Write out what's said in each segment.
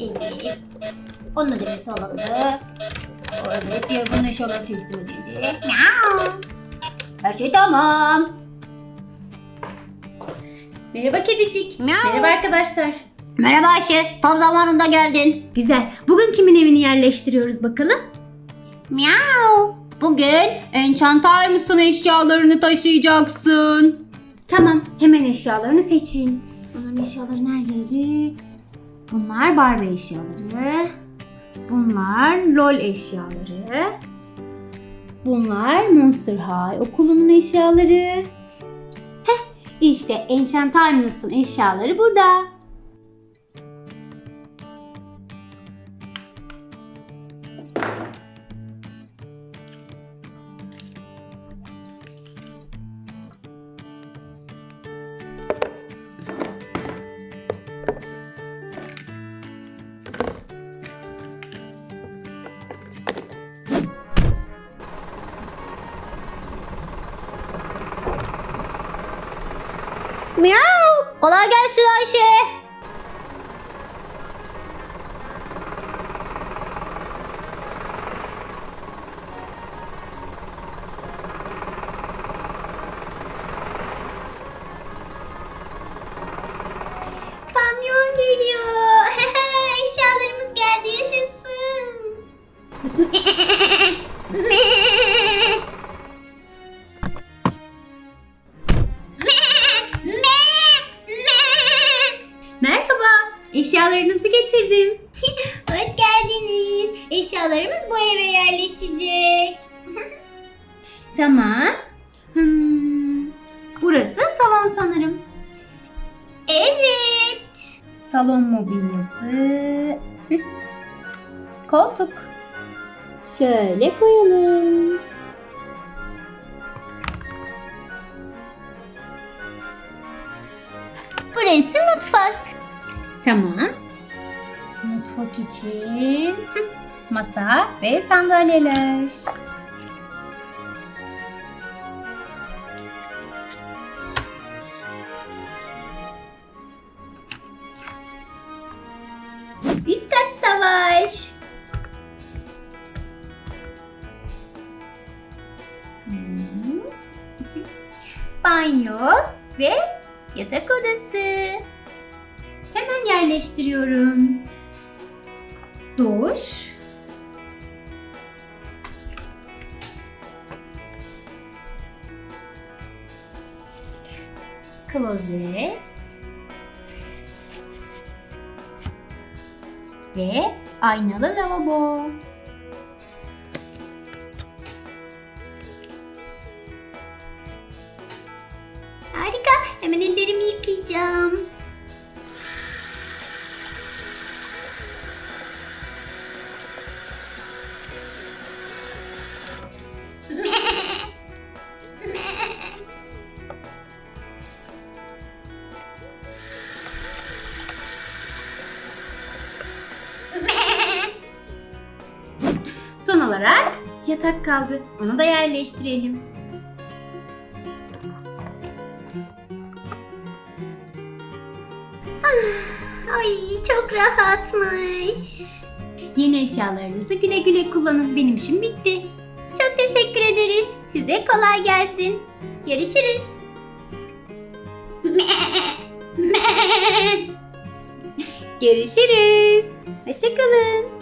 Evet. Onun adresi alındı. Evet, yakın eşyalar teslim edildi. Miau. Her şey tamam. Merhaba kedicik. Miau. Merhaba arkadaşlar. Merhaba Ayşe, tam zamanında geldin. Güzel. Bugün kimin evini yerleştiriyoruz bakalım? Miau. Bugün enchantar mısın eşyalarını taşıyacaksın. Tamam. Hemen eşyalarını seçeyim. Onların eşyaları neredeydi? Bunlar Barbie eşyaları. Bunlar LOL eşyaları. Bunlar Monster High okulunun eşyaları. Heh, işte Enchantar mısın eşyaları burada. Miau. Kolay gelsin Ayşe. Bu eve yerleşecek. tamam. Hmm, burası salon sanırım. Evet. Salon mobilyası. Koltuk. Şöyle koyalım. Burası mutfak. Tamam. Mutfak için masa ve sandalyeler. Üst var. Hmm. Banyo ve yatak odası. Hemen yerleştiriyorum. Duş. Klozet. Ve aynalı lavabo. Olarak yatak kaldı. Onu da yerleştirelim. Ah, Ay çok rahatmış. Yeni eşyalarınızı güle güle kullanın. Benim işim bitti. Çok teşekkür ederiz. Size kolay gelsin. Görüşürüz. Görüşürüz. Hoşçakalın.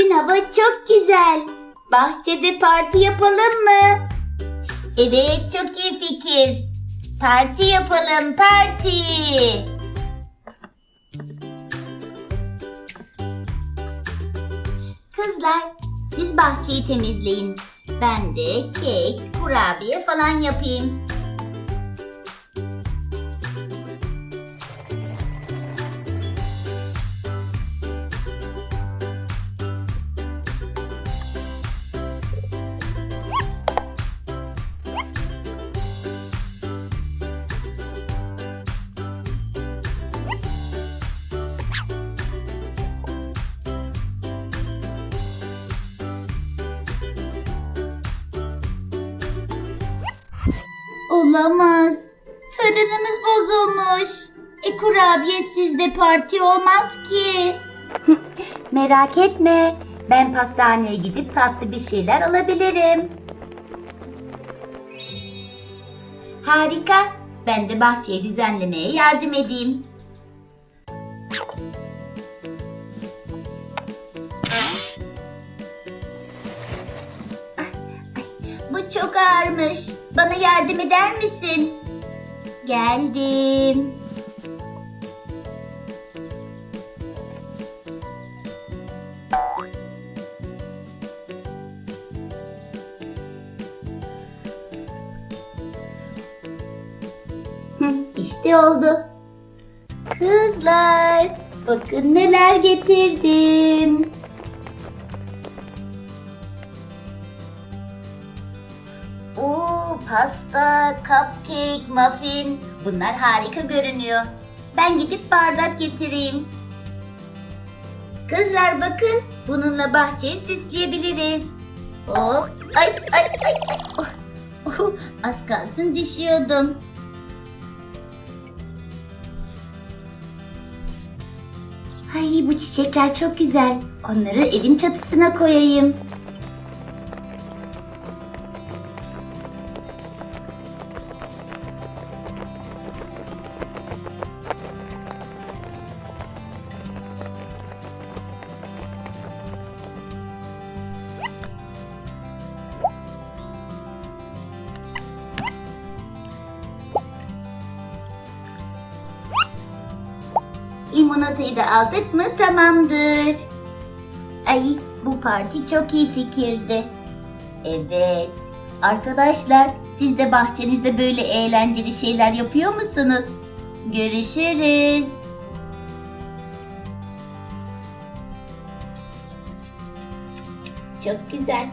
Bugün hava çok güzel. Bahçede parti yapalım mı? Evet, çok iyi fikir. Parti yapalım, parti. Kızlar, siz bahçeyi temizleyin. Ben de kek, kurabiye falan yapayım. Olamaz. Fırınımız bozulmuş. E kurabiyesiz de parti olmaz ki. Merak etme. Ben pastaneye gidip tatlı bir şeyler alabilirim. Harika. Ben de bahçeyi düzenlemeye yardım edeyim. Bu çok ağırmış. Bana yardım eder misin? Geldim. İşte oldu. Kızlar, bakın neler getirdim. Pasta, cupcake, muffin. Bunlar harika görünüyor. Ben gidip bardak getireyim. Kızlar bakın, bununla bahçeyi süsleyebiliriz. Hop, ay ay ay ay. Oh, oh, az kalsın düşüyordum. Ay bu çiçekler çok güzel. Onları evin çatısına koyayım. Limonatayı da aldık mı tamamdır. Ay bu parti çok iyi fikirdi. Evet. Arkadaşlar siz de bahçenizde böyle eğlenceli şeyler yapıyor musunuz? Görüşürüz. Çok güzel.